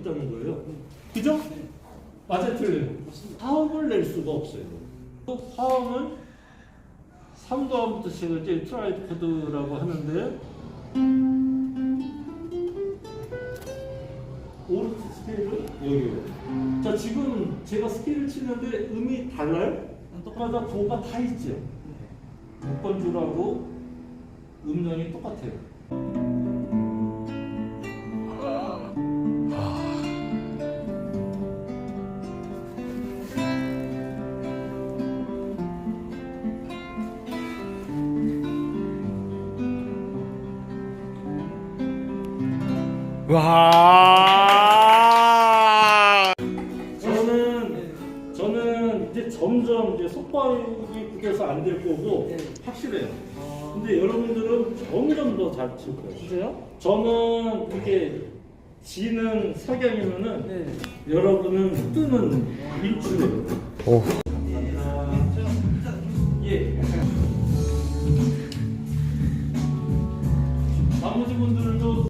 있다는 거예요. 그죠? 맞아 틀려요. 화음을 낼 수가 없어요. 또 화음은 3도함부터 제가 이제 트라이드 코드라고 하는데 오른쪽 스케일은 여기요. 자 지금 제가 스케일을 치는데 음이 달라요? 똑같아 도가 다 있죠. 6번 줄하고 음량이 똑같아요. 와. 저는 저는 이제 점점 이제 속박이 굳어서 안 될 거고 확실해요. 근데 여러분들은 점점 더 잘 칠 거예요. 진짜요? 저는 그게 지는 석양이면은 네. 여러분은 뜨는 일주예요. 오. 예. 나머지 분들도